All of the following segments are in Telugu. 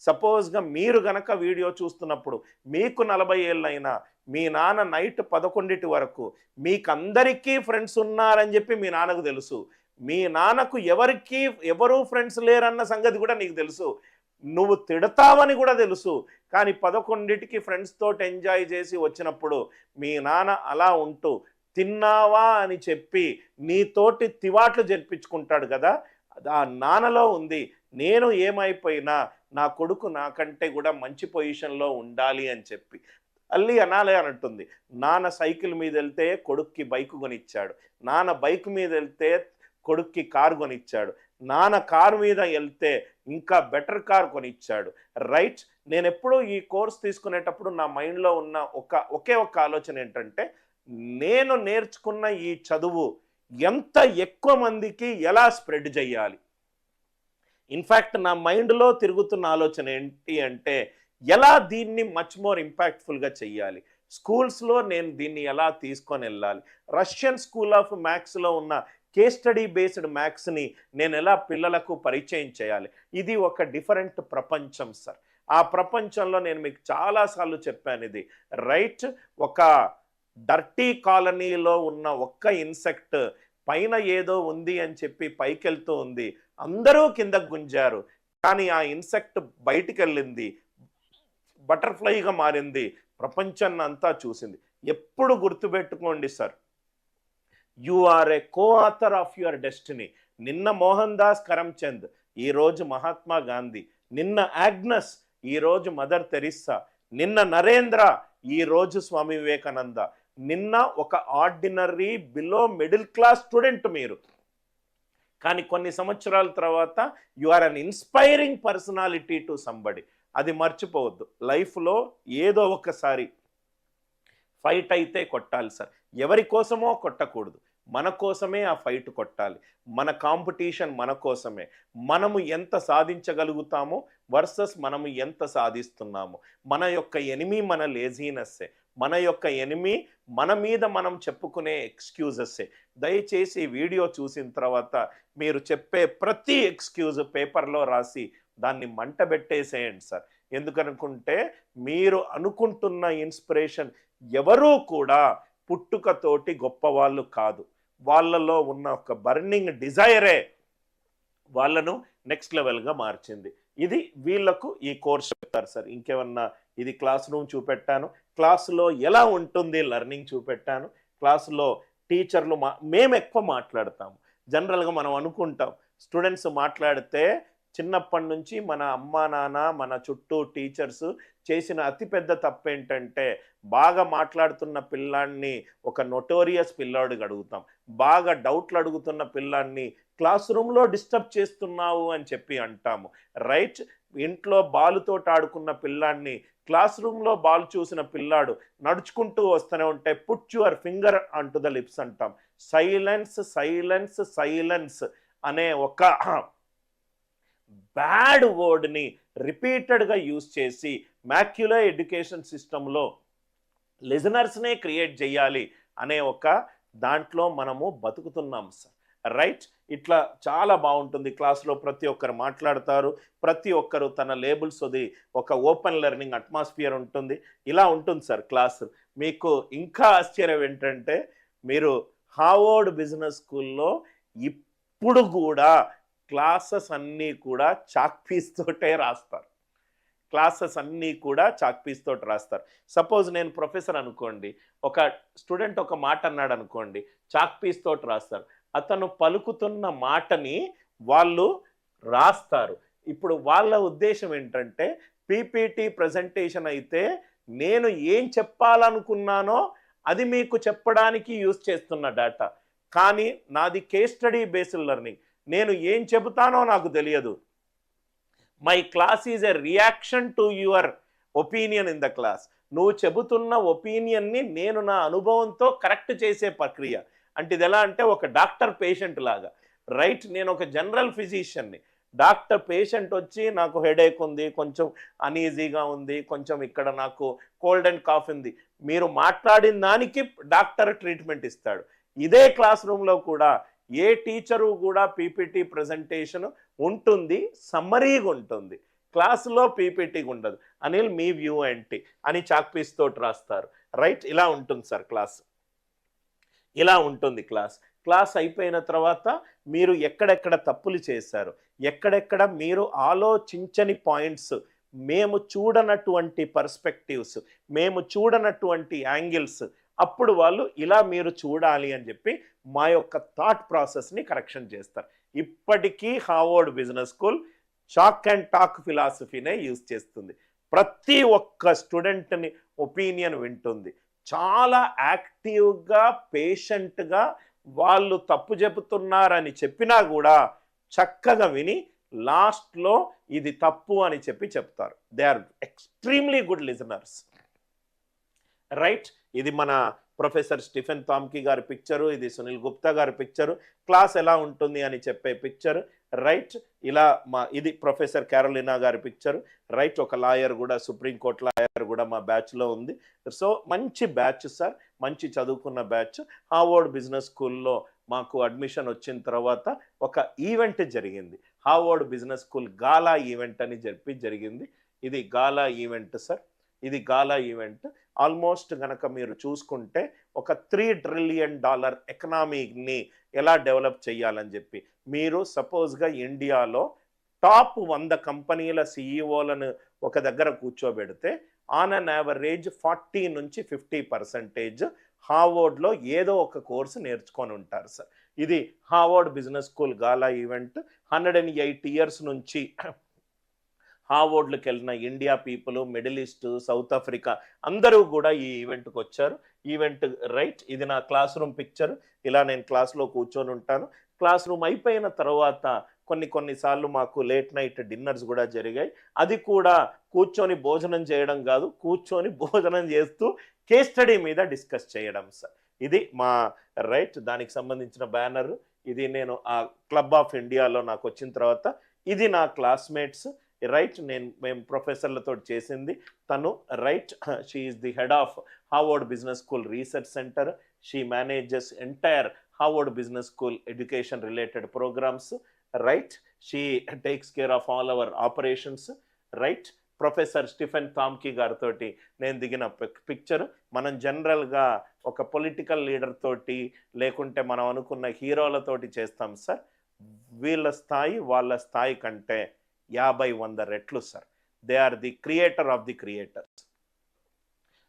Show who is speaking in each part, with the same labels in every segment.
Speaker 1: సపోజ్గా మీరు గనక వీడియో చూస్తున్నప్పుడు మీకు నలభై ఏళ్ళైనా మీ నాన్న నైట్ పదకొండిటి వరకు మీకందరికీ ఫ్రెండ్స్ ఉన్నారని చెప్పి మీ నాన్నకు తెలుసు. మీ నాన్నకు ఎవరికి ఎవరు ఫ్రెండ్స్ లేరన్న సంగతి కూడా నీకు తెలుసు. నువ్వు తిడతావని కూడా తెలుసు. కానీ పదకొండిటికి ఫ్రెండ్స్తో ఎంజాయ్ చేసి వచ్చినప్పుడు మీ నాన్న అలా ఉంటూ తిన్నావా? అని చెప్పి నీతోటి తివాట్లు జరిపించుకుంటాడు కదా. ఆ నాన్నలో ఉంది. నేను ఏమైపోయినా నా కొడుకు నాకంటే కూడా మంచి పొజిషన్లో ఉండాలి అని చెప్పి. తల్లి అనాలి అని అంటుంది నాన్న సైకిల్ మీద వెళ్తే కొడుక్కి బైక్ కొనిచ్చాడు. నాన్న బైక్ మీద వెళ్తే కొడుక్కి కారు కొనిచ్చాడు. నాన్న కారు మీద వెళ్తే ఇంకా బెటర్ కార్ కొనిచ్చాడు. రైట్? నేను ఎప్పుడూ ఈ కోర్స్ తీసుకునేటప్పుడు నా మైండ్లో ఉన్న ఒక ఒకే ఒక ఆలోచన ఏంటంటే నేను నేర్చుకున్న ఈ చదువు ఎంత ఎక్కువ మందికి ఎలా స్ప్రెడ్ చేయాలి? ఇన్ఫ్యాక్ట్ నా మైండ్లో తిరుగుతున్న ఆలోచన ఏంటి అంటే ఎలా దీన్ని మచ్ మోర్ ఇంపాక్ట్ఫుల్గా చెయ్యాలి? స్కూల్స్లో నేను దీన్ని ఎలా తీసుకొని వెళ్ళాలి? రష్యన్ స్కూల్ ఆఫ్ మ్యాథ్స్లో ఉన్న కేస్ స్టడీ బేస్డ్ మ్యాథ్స్ని నేను ఎలా పిల్లలకు పరిచయం చేయాలి? ఇది ఒక డిఫరెంట్ ప్రపంచం సార్ ఆ ప్రపంచంలో నేను మీకు చాలాసార్లు చెప్పాను ఇది. రైట్ ఒక డర్టీ కాలనీలో ఉన్న ఒక్క ఇన్సెక్ట్ పైన ఏదో ఉంది అని చెప్పి పైకెళ్తూ ఉంది. అందరూ కింద గుంజారు. కానీ ఆ ఇన్సెక్ట్ బయటికి వెళ్ళింది బటర్ఫ్లైగా మారింది. ప్రపంచాన్ని అంతా చూసింది. ఎప్పుడు గుర్తుపెట్టుకోండి sir. You are a co author of your destiny. నిన్న మోహన్ దాస్ కరమ్చంద్ ఈరోజు మహాత్మా గాంధీ. నిన్న ఆగ్నస్. ఈరోజు మదర్ తెరిస్సా. నిన్న నరేంద్ర. ఈరోజు స్వామి వివేకానంద. నిన్న ఒక ordinary below middle class student మీరు. కానీ కొన్ని సంవత్సరాల తర్వాత you are an inspiring personality to somebody. అది మర్చిపోవద్దు. లైఫ్లో ఏదో ఒకసారి ఫైట్ అయితే కొట్టాలి సార్. ఎవరి కోసమో కొట్టకూడదు. మన కోసమే ఆ ఫైట్ కొట్టాలి. మన కాంపిటీషన్ మన కోసమే. మనము ఎంత సాధించగలుగుతామో వర్సెస్ మనము ఎంత సాధిస్తున్నాము. మన యొక్క ఎనిమి మన లేజీనెస్సే. మన యొక్క ఎనిమి మన మీద మనం చెప్పుకునే ఎక్స్క్యూజెస్సే దయచేసి వీడియో చూసిన తర్వాత మీరు చెప్పే ప్రతి ఎక్స్క్యూజ్ పేపర్లో రాసి దాన్ని మంట పెట్టేసేయండి సార్. ఎందుకనుకుంటే మీరు అనుకుంటున్న ఇన్స్పిరేషన్ ఎవరూ కూడా పుట్టుకతోటి గొప్పవాళ్ళు కాదు. వాళ్ళలో ఉన్న ఒక బర్నింగ్ డిజైరే వాళ్ళను నెక్స్ట్ లెవెల్గా మార్చింది. ఇది వీళ్ళకు ఈ కోర్స్ చెప్తారు సార్. ఇంకేమన్నా ఇది క్లాస్ రూమ్ చూపెట్టాను. క్లాసులో ఎలా ఉంటుంది లెర్నింగ్ చూపెట్టాను. క్లాసులో టీచర్లు మా మేము ఎక్కువ మాట్లాడతాము. జనరల్గా మనం అనుకుంటాం స్టూడెంట్స్ మాట్లాడితే చిన్నప్పటి నుంచి మన అమ్మా నాన్న మన చుట్టూ టీచర్స్ చేసిన అతిపెద్ద తప్పు ఏంటంటే బాగా మాట్లాడుతున్న పిల్లాన్ని ఒక నొటోరియస్ పిల్లాడికి అడుగుతాం. బాగా డౌట్లు అడుగుతున్న పిల్లాన్ని క్లాస్ రూమ్లో డిస్టర్బ్ చేస్తున్నావు అని చెప్పి అంటాము. రైట్ ఇంట్లో బాలుతో ఆడుకున్న పిల్లాన్ని క్లాస్ రూమ్లో బాల్ చూసిన పిల్లాడు నడుచుకుంటూ వస్తూనే ఉంటే put your finger unto the lips అంటాం. సైలెన్స్ సైలెన్స్ సైలెన్స్ అనే ఒక బ్యాడ్ వర్డ్ని రిపీటెడ్గా యూజ్ చేసి మ్యాక్యులర్ ఎడ్యుకేషన్ సిస్టంలో లిజనర్స్నే క్రియేట్ చేయాలి అనే ఒక దాంట్లో మనము బతుకుతున్నాం సార్. రైట్? ఇట్లా చాలా బాగుంటుంది. క్లాస్లో ప్రతి ఒక్కరు మాట్లాడతారు. ప్రతి ఒక్కరు తన లేబుల్స్ అది ఒక ఓపెన్ లెర్నింగ్ అట్మాస్ఫియర్ ఉంటుంది. ఇలా ఉంటుంది సార్ క్లాస్. మీకు ఇంకా ఆశ్చర్యం ఏంటంటే మీరు హార్వర్డ్ బిజినెస్ స్కూల్లో ఇప్పుడు కూడా క్లాసెస్ అన్నీ కూడా చాక్ పీస్ తోటే రాస్తారు. క్లాసెస్ అన్నీ కూడా చాక్పీస్ తోటి రాస్తారు. సపోజ్ నేను ప్రొఫెసర్ అనుకోండి. ఒక స్టూడెంట్ ఒక మాట అన్నాడు అనుకోండి చాక్ తోటి రాస్తారు. అతను పలుకుతున్న మాటని వాళ్ళు రాస్తారు. ఇప్పుడు వాళ్ళ ఉద్దేశం ఏంటంటే పీపీటీ ప్రజెంటేషన్ అయితే నేను ఏం చెప్పాలనుకున్నానో అది మీకు చెప్పడానికి యూజ్ చేస్తున్న డేటా కానీ నాది కేస్ స్టడీ బేస్డ్ లెర్నింగ్ నేను ఏం చెబుతానో నాకు తెలియదు. My class is a reaction to your opinion in the class నువ్వు చెబుతున్న ఒపీనియన్ని నేను నా అనుభవంతో కరెక్ట్ చేసే ప్రక్రియ. అంటే ఇది ఎలా అంటే ఒక డాక్టర్ పేషెంట్ లాగా. రైట్ నేను ఒక జనరల్ ఫిజిషియన్ని. డాక్టర్ పేషెంట్ వచ్చి నాకు హెడేక్ ఉంది కొంచెం అనీజీగా ఉంది కొంచెం ఇక్కడ నాకు కోల్డ్ అండ్ కాఫ్ ఉంది. మీరు మాట్లాడిన దానికి డాక్టర్ ట్రీట్మెంట్ ఇస్తాడు. ఇదే క్లాస్ రూమ్లో కూడా ఏ టీచరు కూడా పీపీటీ ప్రజెంటేషన్ ఉంటుంది సమ్మరీగా ఉంటుంది. క్లాసులో పీపీటీగా ఉండదు. అనిల్ మీ వ్యూ ఏంటి? అని చాక్పీస్ తోటి రాస్తారు. రైట్ ఇలా ఉంటుంది సార్ క్లాస్. ఇలా ఉంటుంది క్లాస్. క్లాస్ అయిపోయిన తర్వాత మీరు ఎక్కడెక్కడ తప్పులు చేశారు? ఎక్కడెక్కడ మీరు ఆలోచించని పాయింట్స్? మేము చూడనటువంటి పర్స్పెక్టివ్స్ మేము చూడనటువంటి యాంగిల్స్ అప్పుడు వాళ్ళు ఇలా మీరు చూడాలి అని చెప్పి మా యొక్క థాట్ ప్రాసెస్ని కరెక్షన్ చేస్తారు. ఇప్పటికీ Harvard business school chalk and talk ఫిలాసఫీనే use చేస్తుంది. ప్రతి ఒక్క స్టూడెంట్ని ఒపీనియన్ వింటుంది. చాలా యాక్టివ్గా పేషెంట్గా వాళ్ళు తప్పు చెబుతున్నారని చెప్పినా కూడా చక్కగా విని లాస్ట్లో ఇది తప్పు అని చెప్పి చెప్తారు. They are extremely good listeners. Right? ఇది మన ప్రొఫెసర్ స్టిఫెన్ తామ్కి గారి పిక్చరు ఇది సునీల్ గుప్తా గారి పిక్చరు. క్లాస్ ఎలా ఉంటుంది అని చెప్పే పిక్చర్. రైట్ ఇలా మా ఇది ప్రొఫెసర్ క్యారోలినా గారి పిక్చర్. రైట్ ఒక లాయర్ కూడా సుప్రీంకోర్టు లాయర్ కూడా మా బ్యాచ్లో ఉంది. సో మంచి బ్యాచ్ సార్ మంచి చదువుకున్న బ్యాచ్. హార్వర్డ్ బిజినెస్ స్కూల్లో మాకు అడ్మిషన్ వచ్చిన తర్వాత ఒక ఈవెంట్ జరిగింది. Harvard business school gala event అని చెప్పి జరిగింది. ఇది గాలా ఈవెంట్ సార్. ఇది గాలా ఈవెంట్. ఆల్మోస్ట్ గనక మీరు చూసుకుంటే ఒక త్రీ ట్రిలియన్ డాలర్ ఎకనామీని ఎలా డెవలప్ చేయాలని చెప్పి. మీరు సపోజ్గా ఇండియాలో టాప్ వంద కంపెనీల సిఇఓలను ఒక దగ్గర కూర్చోబెడితే ఆన్ అన్ యావరేజ్ ఫార్టీ నుంచి ఫిఫ్టీ పర్సెంటేజ్ హార్వర్డ్లో ఏదో ఒక కోర్సు నేర్చుకొని ఉంటారు సార్. ఇది Harvard business school gala event. Hundred and eight years నుంచి హార్వర్డ్కి వెళ్ళిన India people Middle East South Africa అందరూ కూడా ఈ ఈవెంట్కి వచ్చారు. ఈవెంట్ రైట్ ఇది నా క్లాస్ రూమ్ పిక్చర్. ఇలా నేను క్లాస్లో కూర్చొని ఉంటాను. క్లాస్ రూమ్ అయిపోయిన తర్వాత కొన్ని కొన్నిసార్లు మాకు లేట్ నైట్ డిన్నర్స్ కూడా జరిగాయి. అది కూడా కూర్చొని భోజనం చేయడం కాదు కూర్చొని భోజనం చేస్తూ కేస్ స్టడీ మీద డిస్కస్ చేయడం సార్. ఇది మా రైట్ దానికి సంబంధించిన బ్యానర్. ఇది నేను ఆ క్లబ్ ఆఫ్ ఇండియాలో నాకు వచ్చిన తర్వాత ఇది నా క్లాస్మేట్స్. రైట్ నేను మేము ప్రొఫెసర్లతో చేసింది. తను right she is the head of Harvard business school research centre. She manages entire Harvard business school education related programmes. Right she takes care of all our operations. Right professor Stephen Thomke గారితో నేను దిగిన పిక్చర్. మనం జనరల్గా ఒక పొలిటికల్ లీడర్ తోటి లేకుంటే మనం అనుకున్న హీరోలతోటి చేస్తాం సార్. వీళ్ళ స్థాయి వాళ్ళ స్థాయి కంటే యాభై వంద రెట్లు sir they are the creator of the creators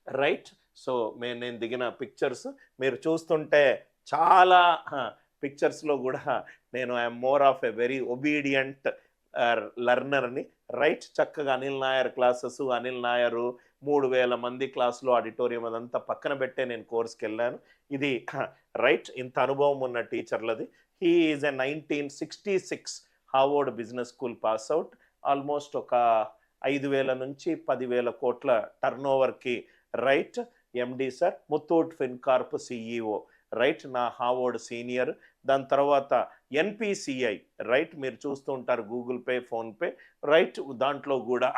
Speaker 1: right so మే నేను దిగిన పిక్చర్స్ మీరు చూస్తుంటే చాలా పిక్చర్స్లో కూడా నేను I'm more of a very obedient లర్నర్ని right చక్కగా అనిల్ నాయర్ క్లాసెస్ అనిల్ నాయరు మూడు వేల మంది క్లాసులో ఆడిటోరియం అదంతా పక్కన పెట్టే నేను కోర్స్కి వెళ్ళాను. ఇది రైట్ ఇంత అనుభవం ఉన్న టీచర్లది he is a nineteen sixty six Harvard business school pass out. Almost ఒక ఐదు వేల నుంచి పదివేల కోట్ల టర్న్ ఓవర్కి right MD sir Muthoot Fincorp CEO right నా హార్వర్డ్ సీనియర్. దాని తర్వాత ఎన్పిసిఐ రైట్ మీరు చూస్తూ ఉంటారు గూగుల్ పే ఫోన్పే రైట్ దాంట్లో కూడా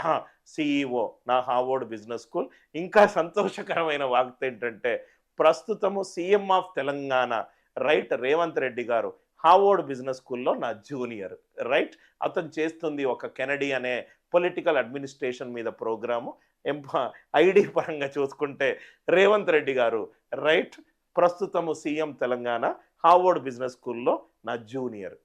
Speaker 1: సిఈఓ నా హార్వర్డ్ బిజినెస్ స్కూల్. ఇంకా సంతోషకరమైన వార్త ఏంటంటే ప్రస్తుతము CM of Telangana right Revanth Reddy గారు. హార్వర్డ్ బిజినెస్ స్కూల్లో నా జూనియర్ రైట్? అతను చేస్తుంది ఒక కెనడీ అనే పొలిటికల్ అడ్మినిస్ట్రేషన్ మీద ప్రోగ్రాము. ఐడి పరంగా చూసుకుంటే రేవంత్ రెడ్డి గారు రైట్? ప్రస్తుతము సీఎం తెలంగాణ హార్వర్డ్ బిజినెస్ స్కూల్లో నా జూనియర్.